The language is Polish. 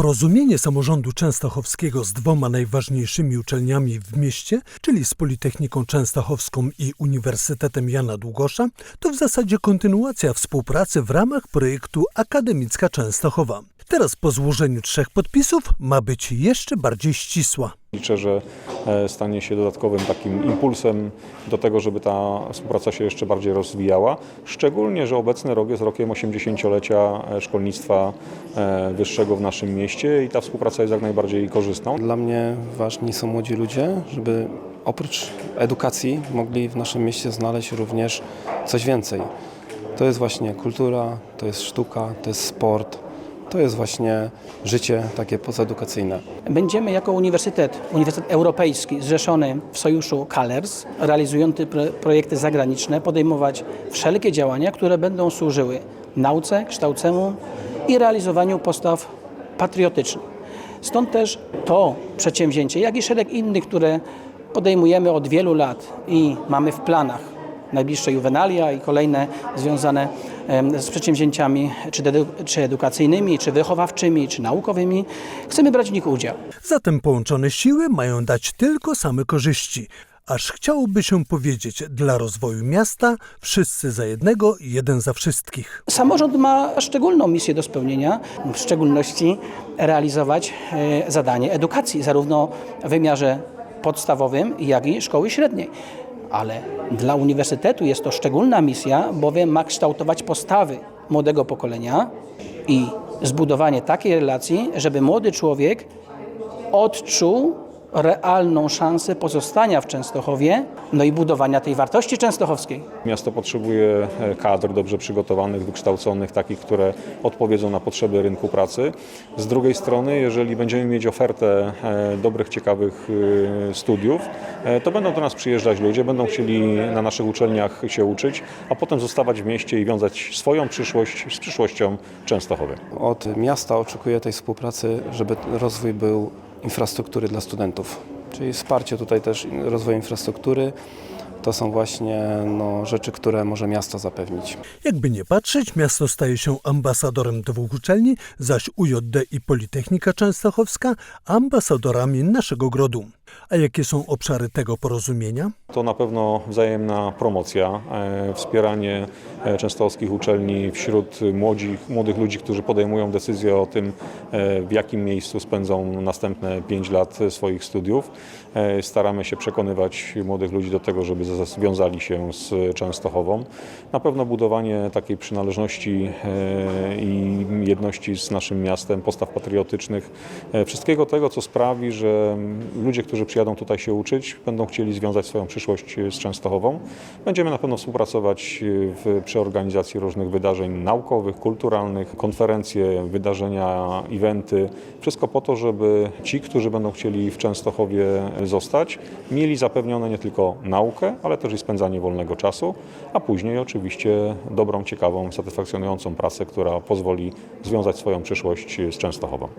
Porozumienie samorządu częstochowskiego z dwoma najważniejszymi uczelniami w mieście, czyli z Politechniką Częstochowską i Uniwersytetem Jana Długosza, to w zasadzie kontynuacja współpracy w ramach projektu Akademicka Częstochowa. Teraz po złożeniu trzech podpisów ma być jeszcze bardziej ścisła. Liczę, że e, stanie się dodatkowym takim impulsem do tego, żeby ta współpraca się jeszcze bardziej rozwijała. Szczególnie, że obecny rok jest rokiem 80-lecia e, szkolnictwa e, wyższego w naszym mieście i ta współpraca jest jak najbardziej korzystna. Dla mnie ważni są młodzi ludzie, żeby oprócz edukacji mogli w naszym mieście znaleźć również coś więcej. To jest właśnie kultura, to jest sztuka, to jest sport, to jest właśnie życie takie pozedukacyjne. Będziemy jako uniwersytet, Uniwersytet Europejski zrzeszony w sojuszu CALERS, realizujący pro- projekty zagraniczne, podejmować wszelkie działania, które będą służyły nauce, kształceniu i realizowaniu postaw patriotycznych. Stąd też to przedsięwzięcie, jak i szereg innych, które podejmujemy od wielu lat i mamy w planach najbliższe juwenalia i kolejne związane z przedsięwzięciami czy, czy edukacyjnymi, czy wychowawczymi, czy naukowymi. Chcemy brać w nich udział. Zatem połączone siły mają dać tylko same korzyści. Aż chciałoby się powiedzieć, dla rozwoju miasta wszyscy za jednego, jeden za wszystkich. Samorząd ma szczególną misję do spełnienia, w szczególności realizować e, zadanie edukacji, zarówno w wymiarze podstawowym, jak i szkoły średniej. Ale dla uniwersytetu jest to szczególna misja, bowiem ma kształtować postawy młodego pokolenia i zbudowanie takiej relacji, żeby młody człowiek odczuł realną szansę pozostania w Częstochowie, no i budowania tej wartości częstochowskiej. Miasto potrzebuje e, kadr dobrze przygotowanych, wykształconych, takich, które odpowiedzą na potrzeby rynku pracy. Z drugiej strony, jeżeli będziemy mieć ofertę e, dobrych, ciekawych e, studiów, to będą do nas przyjeżdżać ludzie, będą chcieli na naszych uczelniach się uczyć, a potem zostawać w mieście i wiązać swoją przyszłość z przyszłością Częstochowy. Od miasta oczekuję tej współpracy, żeby rozwój był infrastruktury dla studentów. Czyli wsparcie tutaj też rozwoju infrastruktury to są właśnie no, rzeczy, które może miasto zapewnić. Jakby nie patrzeć, miasto staje się ambasadorem dwóch uczelni, zaś UJD i Politechnika Częstochowska ambasadorami naszego grodu. A jakie są obszary tego porozumienia? To na pewno wzajemna promocja, e, wspieranie e, częstochowskich uczelni wśród młodych ludzi, którzy podejmują decyzję o tym, e, w jakim miejscu spędzą następne 5 lat swoich studiów. Staramy się przekonywać młodych ludzi do tego, żeby związali się z Częstochową. Na pewno budowanie takiej przynależności i jedności z naszym miastem, postaw patriotycznych, wszystkiego tego, co sprawi, że ludzie, którzy przyjadą tutaj się uczyć, będą chcieli związać swoją przyszłość z Częstochową. Będziemy na pewno współpracować w, przy organizacji różnych wydarzeń naukowych, kulturalnych, konferencje, wydarzenia, eventy. Wszystko po to, żeby ci, którzy będą chcieli w Częstochowie zostać, mieli zapewnione nie tylko naukę, ale też i spędzanie wolnego czasu, a później oczywiście dobrą, ciekawą, satysfakcjonującą pracę, która pozwoli związać swoją przyszłość z Częstochową.